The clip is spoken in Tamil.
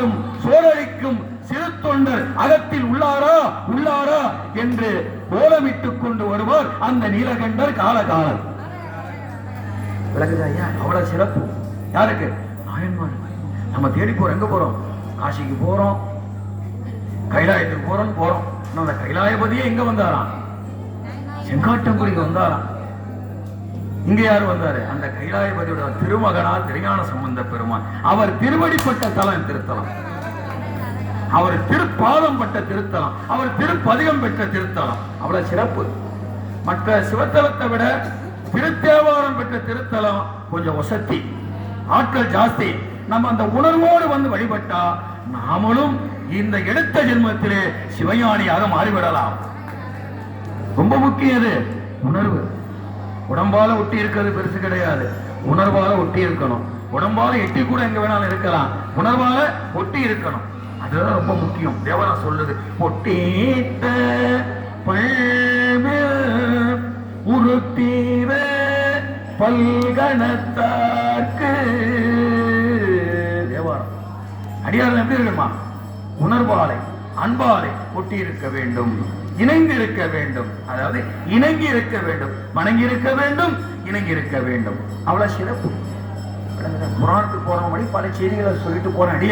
நாளும் சோழழிக்கும் சிறு தொண்டர் அகத்தில் உள்ளாரா உள்ளாரா என்று கோலமிட்டுக் கொண்டு வருவார் அந்த நீலகண்டர் காலகாலர் விளங்குதாயா அவ்வளவு சிறப்பு. யாருக்கு? நாயன்மார் நம்ம தேடி போறோம் எங்க போறோம்? காசிக்கு போறோம். கைலாயத்துக்கு போறோம். போறோம் அந்த கைலாயபதியே எங்க வந்தாராம். செங்காட்டங்குடிக்கு வந்தாராம். இங்க யார் வந்தாரு? அந்த கைலாயபதியோட திருமகனா திருஞான சம்பந்த பெருமான். அவர் திருவடிப்பட்ட தலம் திருத்தலம். அவர் திருப்பாதம் பட்ட திருத்தலம். அவர் திருப்பதிகம் பெற்ற திருத்தலம். அவ்வளவு சிறப்பு. மற்ற சிவத்தலத்தை விட திருத்தேவாரம் பெற்ற திருத்தலம் கொஞ்சம் வசதி. ஆட்கள் ஜாஸ்தி. நம்ம அந்த உணர்வோடு வந்து வழிபட்டா நாமளும் இந்த எடுத்த ஜென்மத்திலே சிவஞானியாக மாறிவிடலாம். ரொம்ப முக்கியம் உணர்வு. உடம்பால ஒட்டி இருக்கிறது பெருசு கிடையாது. உணர்வால ஒட்டி இருக்கணும். உடம்பால எட்டி கூட எங்க வேணாலும் இருக்கலாம். உணர்வால ஒட்டி இருக்கணும். அதுதான் ரொம்ப முக்கியம். தேவரா சொல்லுது. ஒட்டீட்ட பல்மேல் உருத்தீர பல்கணத்தார்க்கு. தேவாரம் அடியார் எப்படி இருக்குமா உணர்வாலை. அன்பாலை ஒட்டி இருக்க வேண்டும் இணைந்து இருக்க வேண்டும். அதாவது இணங்கி இருக்க வேண்டும் மணங்கி இருக்க வேண்டும் இணங்கி இருக்க வேண்டும். அவ்வளவு சிறப்பு. புராணத்துக்கு போறவங்க பல செய்திகளை சொல்லிட்டு போற அடிய